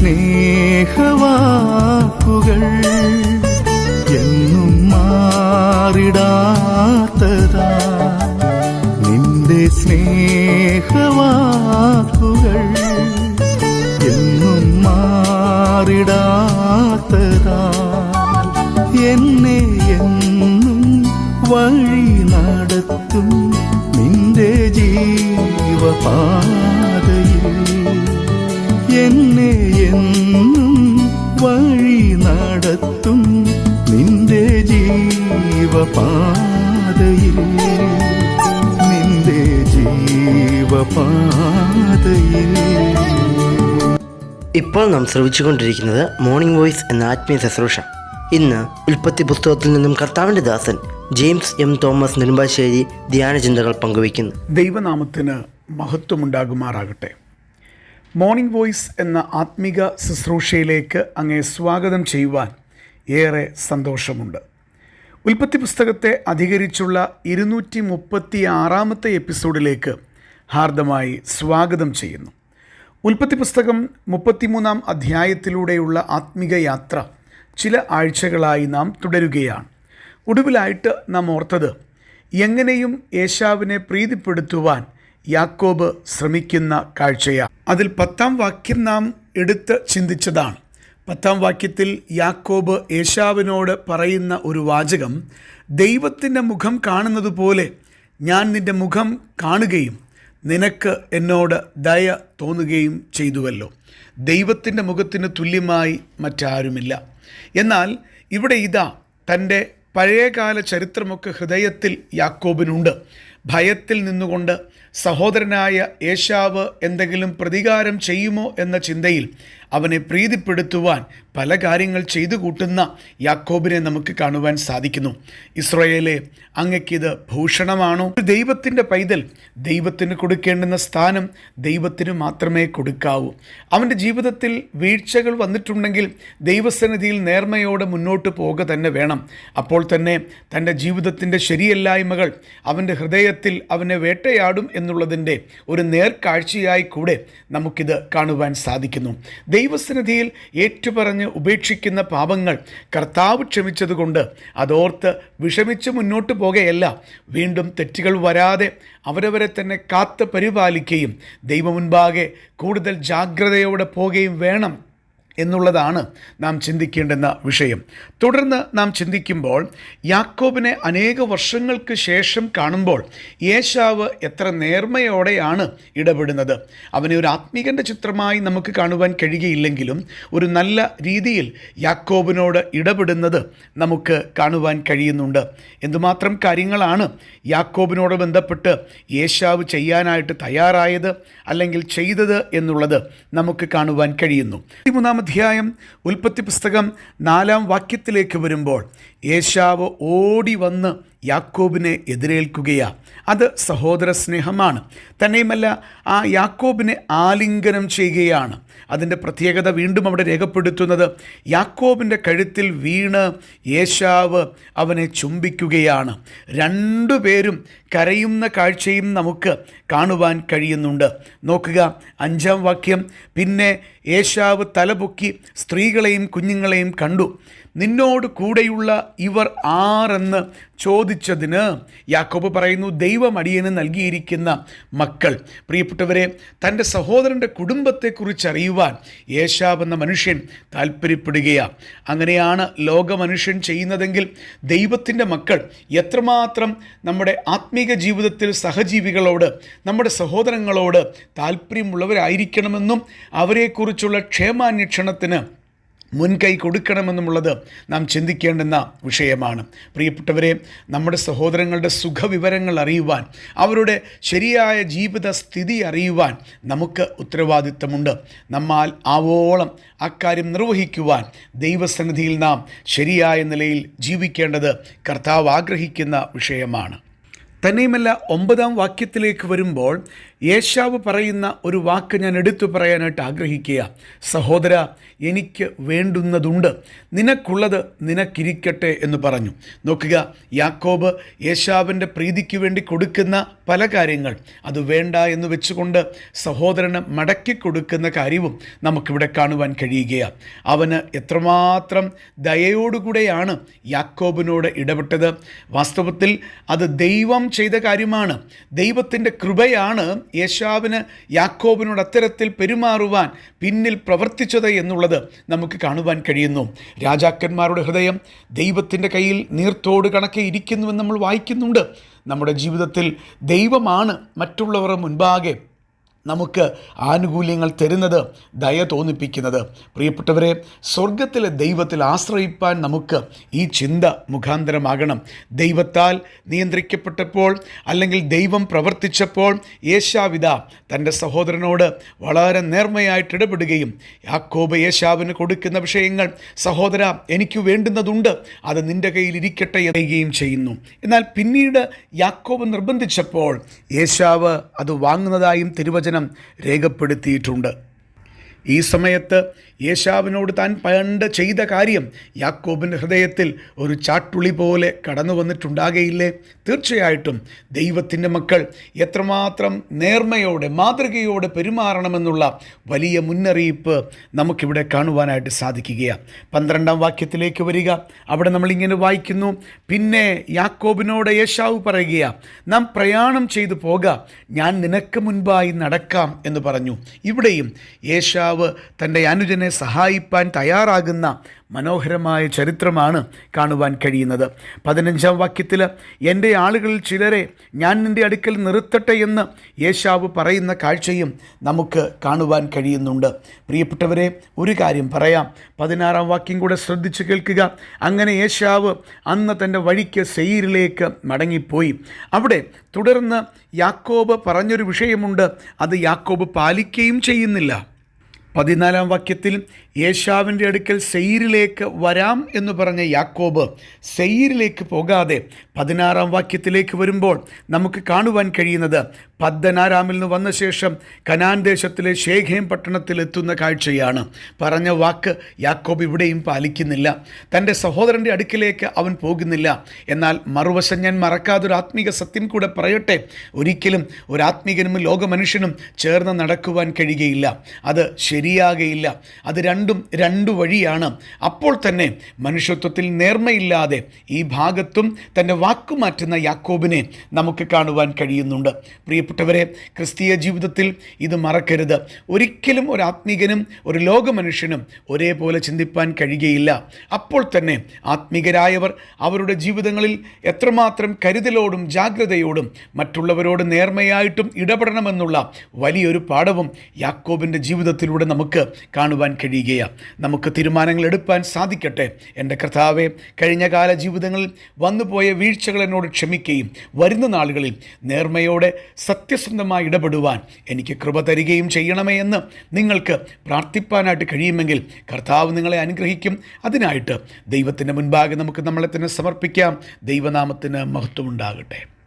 സ്നേഹവാക്കുകൾ എന്നും മാറിടാത്തതാ. നിന്റെ സ്നേഹവാക്കുകൾ എന്നും മാറിടാത്തതാ. എന്നെ എന്നും വഴി നടത്തും നിന്റെ ജീവപാതയിൽ. എന്നെ എന്നും വഴി നടത്തും നിന്റെ ജീവപാതയിൽ. നിന്റെ ജീവപാതയിൽ. ഇപ്പോൾ നാം ശ്രവിച്ചുകൊണ്ടിരിക്കുന്നത് മോർണിംഗ് വോയിസ് എന്ന ആത്മീയ ശുശ്രൂഷ ഇന്ന് ഉൽപ്പത്തി പുസ്തകത്തിൽ നിന്നും കർത്താവിന്റെ ദാസൻ ജെയിംസ് എം തോമസ് നെടുമ്പാശ്ശേരി ധ്യാനചിന്തകൾ പങ്കുവയ്ക്കുന്നു. ദൈവനാമത്തിന് മഹത്വമുണ്ടാകുമാറാകട്ടെ. മോർണിംഗ് വോയിസ് എന്ന ആത്മിക ശുശ്രൂഷയിലേക്ക് അങ്ങേ സ്വാഗതം ചെയ്യുവാൻ ഏറെ സന്തോഷമുണ്ട്. ഉൽപ്പത്തി പുസ്തകത്തെ അധികരിച്ചുള്ള ഇരുന്നൂറ്റി മുപ്പത്തി ആറാമത്തെ എപ്പിസോഡിലേക്ക് ഹാർദമായി സ്വാഗതം ചെയ്യുന്നു. ഉൽപ്പത്തി പുസ്തകം മുപ്പത്തിമൂന്നാം അധ്യായത്തിലൂടെയുള്ള ആത്മിക യാത്ര ചില ആഴ്ചകളായി നാം തുടരുകയാണ്. ഒടുവിലായിട്ട് നാം ഓർത്തത് എങ്ങനെയും യേശാവിനെ പ്രീതിപ്പെടുത്തുവാൻ യാക്കോബ് ശ്രമിക്കുന്ന കാഴ്ചയാണ് അതിൽ പത്താം വാക്യം നാം എടുത്ത് ചിന്തിച്ചതാണ്. പത്താം വാക്യത്തിൽ യാക്കോബ് യേശാവിനോട് പറയുന്ന ഒരു വാചകം ദൈവത്തിന്റെ മുഖം കാണുന്നത് പോലെ ഞാൻ നിന്റെ മുഖം കാണുകയും നിനക്ക് എന്നോട് ദയ തോന്നുകയും ചെയ്തുവല്ലോ. ദൈവത്തിന്റെ മുഖത്തിന് തുല്യമായി മറ്റാരുമില്ല. എന്നാൽ ഇവിടെ ഇതാ തന്റെ പഴയകാല ചരിത്രമൊക്കെ ഹൃദയത്തിൽ യാക്കോബിനുണ്ട്. ഭയത്തിൽ നിന്നുകൊണ്ട് സഹോദരനായ ഏശാവ് എന്തെങ്കിലും പ്രതികാരം ചെയ്യുമോ എന്ന ചിന്തയിൽ അവനെ പ്രീതിപ്പെടുത്തുവാൻ പല കാര്യങ്ങൾ ചെയ്തു കൂട്ടുന്ന യാക്കോബിനെ നമുക്ക് കാണുവാൻ സാധിക്കുന്നു. ഇസ്രയേലെ അങ്ങക്കിത് ഭൂഷണമാണോ? ഒരു ദൈവത്തിന്റെ പൈതൽ ദൈവത്തിന് കൊടുക്കേണ്ടുന്ന സ്ഥാനം ദൈവത്തിന് മാത്രമേ കൊടുക്കാവൂ. അവന്റെ ജീവിതത്തിൽ വീഴ്ചകൾ വന്നിട്ടുണ്ടെങ്കിൽ ദൈവസന്നിധിയിൽ നേർമയോടെ മുന്നോട്ട് പോവുക തന്നെ വേണം. അപ്പോൾ തന്നെ തന്റെ ജീവിതത്തിന്റെ ശരിയല്ലായ്മകൾ അവന്റെ ഹൃദയത്തിൽ അവനെ വേട്ടയാടും എന്നുള്ളതിന്റെ ഒരു നേർക്കാഴ്ചയായി കൂടെ നമുക്കിത് കാണുവാൻ സാധിക്കുന്നു. ദൈവസന്നിധിയിൽ ഏറ്റുപറഞ്ഞ് ഉപേക്ഷിക്കുന്ന പാപങ്ങൾ കർത്താവ് ക്ഷമിച്ചതുകൊണ്ട് അതോർത്ത് വിഷമിച്ച് മുന്നോട്ട് പോകുകയല്ല വീണ്ടും തെറ്റുകൾ വരാതെ അവരവരെ തന്നെ കാത്ത് പരിപാലിക്കുകയും ദൈവമുൻപാകെ കൂടുതൽ ജാഗ്രതയോടെ പോവുകയും വേണം എന്നുള്ളതാണ് നാം ചിന്തിക്കേണ്ടുന്ന വിഷയം. തുടർന്ന് നാം ചിന്തിക്കുമ്പോൾ യാക്കോബിനെ അനേക വർഷങ്ങൾക്ക് ശേഷം കാണുമ്പോൾ യേശാവ് എത്ര നേർമ്മയോടെയാണ് ഇടപെടുന്നത്. അവനെ ഒരു ആത്മീകന്റെ ചിത്രമായി നമുക്ക് കാണുവാൻ കഴിയുകയില്ലെങ്കിലും ഒരു നല്ല രീതിയിൽ യാക്കോബിനോട് ഇടപെടുന്നത് നമുക്ക് കാണുവാൻ കഴിയുന്നുണ്ട്. എന്തുമാത്രം കാര്യങ്ങളാണ് യാക്കോബിനോട് ബന്ധപ്പെട്ട് യേശാവ് ചെയ്യാനായിട്ട് തയ്യാറായത് അല്ലെങ്കിൽ ചെയ്തത് എന്നുള്ളത് നമുക്ക് കാണുവാൻ കഴിയുന്നു. മൂന്നാം അധ്യായം ഉൽപ്പത്തി പുസ്തകം നാലാം വാക്യത്തിലേക്ക് വരുമ്പോൾ യേശാവ് ഓടി വന്ന് യാക്കോബിനെ എതിരേൽക്കുകയാണ് അത് സഹോദര സ്നേഹമാണ് തന്നെയുമല്ല ആ യാക്കോബിനെ ആലിംഗനം ചെയ്യുകയാണ്. അതിന്റെ പ്രത്യേകത വീണ്ടും അവിടെ രേഖപ്പെടുത്തുന്നത് യാക്കോബിന്റെ കഴുത്തിൽ വീണ് യേശാവ് അവനെ ചുംബിക്കുകയാണ്. രണ്ടുപേരും കരയുന്ന കാഴ്ചയും നമുക്ക് കാണുവാൻ കഴിയുന്നുണ്ട്. നോക്കുക അഞ്ചാം വാക്യം പിന്നെ യേശാവ് തലപൊക്കി സ്ത്രീകളെയും കുഞ്ഞുങ്ങളെയും കണ്ടു. നിന്നോട് കൂടെയുള്ള ഇവർ ആരെന്ന് ചോദിച്ചതിന് യാക്കോബ് പറയുന്നു ദൈവം അടിയന് നൽകിയിരിക്കുന്ന മക്കൾ. പ്രിയപ്പെട്ടവരെ തന്റെ സഹോദരന്റെ കുടുംബത്തെക്കുറിച്ച് അറിയുവാൻ യേശാവ് എന്ന മനുഷ്യൻ താല്പര്യപ്പെടുകയാണ് അങ്ങനെയാണ് ലോകമനുഷ്യൻ ചെയ്യുന്നതെങ്കിൽ ദൈവത്തിന്റെ മക്കൾ എത്രമാത്രം നമ്മുടെ ആത്മീക ജീവിതത്തിൽ സഹജീവികളോട് നമ്മുടെ സഹോദരങ്ങളോട് താല്പര്യമുള്ളവരായിരിക്കണമെന്നും അവരെക്കുറിച്ചുള്ള ക്ഷേമാന്വേഷണത്തിന് മുൻകൈ കൊടുക്കണമെന്നുമുള്ളത് നാം ചിന്തിക്കേണ്ടുന്ന വിഷയമാണ്. പ്രിയപ്പെട്ടവരെ നമ്മുടെ സഹോദരങ്ങളുടെ സുഖവിവരങ്ങൾ അറിയുവാൻ അവരുടെ ശരിയായ ജീവിത സ്ഥിതി അറിയുവാൻ നമുക്ക് ഉത്തരവാദിത്തമുണ്ട്. നമ്മാൽ ആവോളം അക്കാര്യം നിർവഹിക്കുവാൻ ദൈവസന്നിധിയിൽ നാം ശരിയായ നിലയിൽ ജീവിക്കേണ്ടത് കർത്താവ് ആഗ്രഹിക്കുന്ന വിഷയമാണ്. തന്നെയുമല്ല ഒമ്പതാം വാക്യത്തിലേക്ക് വരുമ്പോൾ യേശാവ് പറയുന്ന ഒരു വാക്ക് ഞാൻ എടുത്തു പറയാനായിട്ട് ആഗ്രഹിക്കുക. സഹോദര എനിക്ക് വേണ്ടുന്നതുണ്ട്. നിനക്കുള്ളത് നിനക്കിരിക്കട്ടെ എന്ന് പറഞ്ഞു. നോക്കുക യാക്കോബ് യേശാവിന്റെ പ്രീതിക്ക് വേണ്ടി കൊടുക്കുന്ന പല കാര്യങ്ങൾ. അത് വേണ്ട എന്ന് വെച്ചുകൊണ്ട് സഹോദരന് മടക്കി കൊടുക്കുന്ന കാര്യവും നമുക്കിവിടെ കാണുവാൻ കഴിയുകയാണ് അവന് എത്രമാത്രം ദയയോടുകൂടെയാണ് യാക്കോബിനോട് ഇടപെട്ടത്. വാസ്തവത്തിൽ അത് ദൈവം ചെയ്ത കാര്യമാണ്. ദൈവത്തിന്റെ കൃപയാണ് യേശാവിന് യാക്കോബിനോട് അത്തരത്തിൽ പെരുമാറുവാൻ പിന്നിൽ പ്രവർത്തിച്ചത് എന്നുള്ളത് നമുക്ക് കാണുവാൻ കഴിയുന്നു. രാജാക്കന്മാരുടെ ഹൃദയം ദൈവത്തിന്റെ കയ്യിൽ നീർത്തോട് കണക്കെ ഇരിക്കുന്നുവെന്ന് നമ്മൾ വായിക്കുന്നുണ്ട്. നമ്മുടെ ജീവിതത്തിൽ ദൈവമാണ് മറ്റുള്ളവരുടെ മുൻപാകെ നമുക്ക് ആനുകൂല്യങ്ങൾ തരുന്നത് ദയ തോന്നിപ്പിക്കുന്നത്. പ്രിയപ്പെട്ടവരെ സ്വർഗത്തിലെ ദൈവത്തിൽ ആശ്രയിപ്പാൻ നമുക്ക് ഈ ചിന്ത മുഖാന്തരമാകണം. ദൈവത്താൽ നിയന്ത്രിക്കപ്പെട്ടപ്പോൾ അല്ലെങ്കിൽ ദൈവം പ്രവർത്തിച്ചപ്പോൾ യേശാവിത തന്റെ സഹോദരനോട് വളരെ നേർമയായിട്ട് ഇടപെടുകയും യാക്കോബ് യേശാവിന് കൊടുക്കുന്ന വിഷയങ്ങൾ സഹോദര എനിക്ക് വേണ്ടുന്നതുണ്ട്. അത് നിന്റെ കയ്യിൽ ഇരിക്കട്ടെ എന്നുകയും ചെയ്യുന്നു. എന്നാൽ പിന്നീട് യാക്കോബ് നിർബന്ധിച്ചപ്പോൾ യേശാവ് അത് വാങ്ങുന്നതായും തിരുവചനം രേഖപ്പെടുത്തിയിട്ടുണ്ട്. ഈ സമയത്ത് യേശാവിനോട് താൻ പണ്ട് ചെയ്ത കാര്യം യാക്കോബിന്റെ ഹൃദയത്തിൽ ഒരു ചാട്ടുളി പോലെ കടന്നു വന്നിട്ടുണ്ടാകയില്ലേ? തീർച്ചയായിട്ടും ദൈവത്തിന്റെ മക്കൾ എത്രമാത്രം നേർമയോടെ മാതൃകയോടെ പെരുമാറണമെന്നുള്ള വലിയ മുന്നറിയിപ്പ് നമുക്കിവിടെ കാണുവാനായിട്ട് സാധിക്കുകയാണ്. പന്ത്രണ്ടാം വാക്യത്തിലേക്ക് വരിക. അവിടെ നമ്മളിങ്ങനെ വായിക്കുന്നു. പിന്നെ യാക്കോബിനോട് യേശാവ് പറയുകയാണ് നാം പ്രയാണം ചെയ്തു പോക ഞാൻ നിനക്ക് മുൻപായി നടക്കാം എന്ന് പറഞ്ഞു. ഇവിടെയും യേശാവ് തന്റെ അനുജനെ സഹായിപ്പാൻ തയ്യാറാകുന്ന മനോഹരമായ ചരിത്രമാണ് കാണുവാൻ കഴിയുന്നത്. പതിനഞ്ചാം വാക്യത്തിൽ എന്റെ ആളുകളിൽ ചിലരെ ഞാൻ നിന്റെ അടുക്കൽ നിർത്തട്ടെ എന്ന് യേശാവ് പറയുന്ന കാഴ്ചയും നമുക്ക് കാണുവാൻ കഴിയുന്നുണ്ട്. പ്രിയപ്പെട്ടവരെ ഒരു കാര്യം പറയാം. പതിനാറാം വാക്യം കൂടെ ശ്രദ്ധിച്ചു കേൾക്കുക. അങ്ങനെ യേശാവ് അന്ന് തന്റെ വഴിക്ക് സെയിരിലേക്ക് മടങ്ങിപ്പോയി. അവിടെ തുടർന്ന് യാക്കോബ് പറഞ്ഞൊരു വിഷയമുണ്ട്. അത് യാക്കോബ് പാലിക്കുകയും ചെയ്യുന്നില്ല. പതിനാലാം വാക്യത്തിൽ യേശാവിന്റെ അടുക്കൽ സെയിരിലേക്ക് വരാം എന്ന് പറഞ്ഞ യാക്കോബ് സെയിരിലേക്ക് പോകാതെ പതിനാറാം വാക്യത്തിലേക്ക് വരുമ്പോൾ നമുക്ക് കാണുവാൻ കഴിയുന്നത് പദ്ദനാരാമിൽ നിന്ന് വന്ന ശേഷം കനാൻ ദേശത്തിലെ ഷേഖേം പട്ടണത്തിൽ എത്തുന്ന കാഴ്ചയാണ്. പറഞ്ഞ വാക്ക് യാക്കോബ് ഇവിടെയും പാലിക്കുന്നില്ല. തന്റെ സഹോദരന്റെ അടുക്കിലേക്ക് അവൻ പോകുന്നില്ല. എന്നാൽ മറുവശം ഞാൻ മറക്കാതൊരു ആത്മീക സത്യം കൂടെ പറയട്ടെ. ഒരിക്കലും ഒരു ആത്മീകനും ലോക മനുഷ്യനും ചേർന്ന് നടക്കുവാൻ കഴിയുകയില്ല. അത് ശരിയാകയില്ല. അത് രണ്ടും രണ്ടു വഴിയാണ്. അപ്പോൾ തന്നെ മനുഷ്യത്വത്തിൽ നേർമയില്ലാതെ ഈ ഭാഗത്തും തന്റെ വാക്കുമാറ്റുന്ന യാക്കോബിനെ നമുക്ക് കാണുവാൻ കഴിയുന്നുണ്ട്. പ്രിയപ്പെട്ടവരെ ക്രിസ്തീയ ജീവിതത്തിൽ ഇത് മറക്കരുത്. ഒരിക്കലും ഒരു ആത്മീകനും ഒരു ലോക മനുഷ്യനും ഒരേപോലെ ചിന്തിപ്പാൻ കഴിയുകയില്ല. അപ്പോൾ തന്നെ ആത്മീകരായവർ അവരുടെ ജീവിതങ്ങളിൽ എത്രമാത്രം കരുതലോടും ജാഗ്രതയോടും മറ്റുള്ളവരോട് നേർമയായിട്ടും ഇടപെടണമെന്നുള്ള വലിയൊരു പാഠവും യാക്കോബിന്റെ ജീവിതത്തിലൂടെ നമുക്ക് കാണുവാൻ കഴിയുകയാണ് നമുക്ക് തീരുമാനങ്ങൾ എടുപ്പാൻ സാധിക്കട്ടെ. എന്റെ കർത്താവെ കഴിഞ്ഞ കാല ജീവിതങ്ങളിൽ വന്നുപോയ വീഴ്ചകൾ എന്നോട് ക്ഷമിക്കുകയും വരുന്ന നാളുകളിൽ നേർമയോടെ സത്യസന്ധമായി ഇടപെടുവാൻ എനിക്ക് കൃപ തരികയും ചെയ്യണമേ എന്ന് നിങ്ങൾക്ക് പ്രാർത്ഥിപ്പാനായിട്ട് കഴിയുമെങ്കിൽ കർത്താവ് നിങ്ങളെ അനുഗ്രഹിക്കും. അതിനായിട്ട് ദൈവത്തിന്റെ മുൻപാകെ നമുക്ക് നമ്മളെ തന്നെ സമർപ്പിക്കാം. ദൈവനാമത്തിന് മഹത്വമുണ്ടാകട്ടെ.